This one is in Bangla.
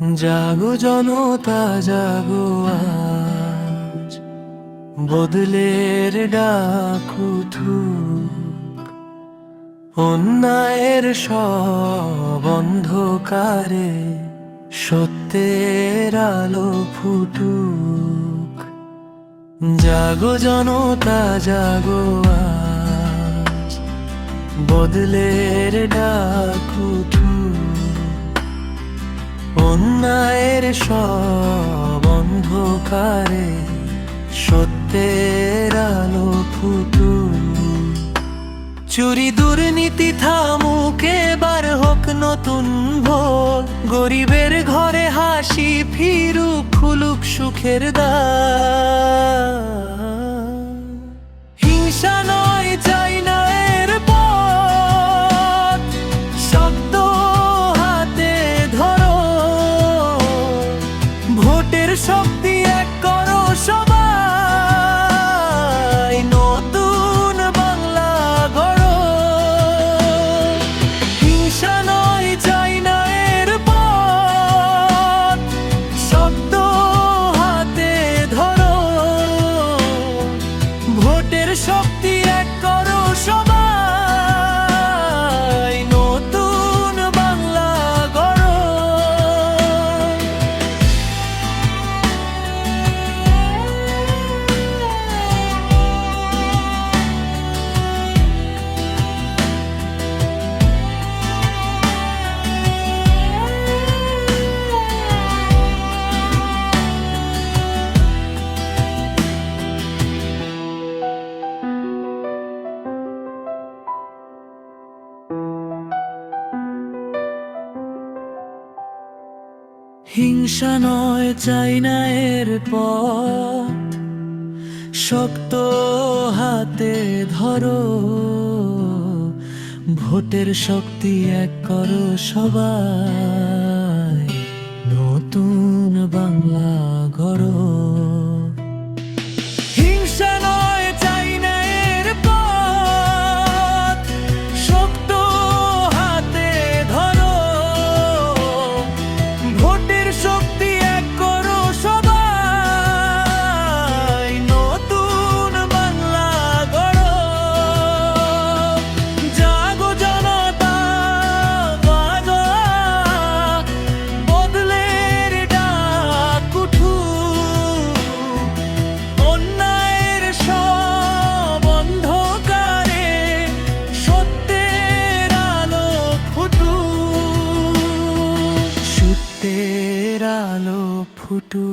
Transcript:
জাগো জনতা, জাগো আজ। বদলের ডাক উঠুক। অন্যায়ের সব অন্ধকারে সত্যের আলো ফুটুক। জাগো জনতা, জাগো আজ। বদলের ডাক উঠুক। অন্যায়ের সব অন্ধকারে সত্যের আলো ফুটু চুরি দুর্নীতি থামুক, এবার হোক নতুন ভোর। গরিবের ঘরে হাসি ফিরুক, খুলুক সুখের দ্বার। শক্তি হিংসা নয় চাই না এর পথ। শক্ত হাতে ধরো ভোটের শক্তি এক করো সবাই সত্যের আলো ফুটু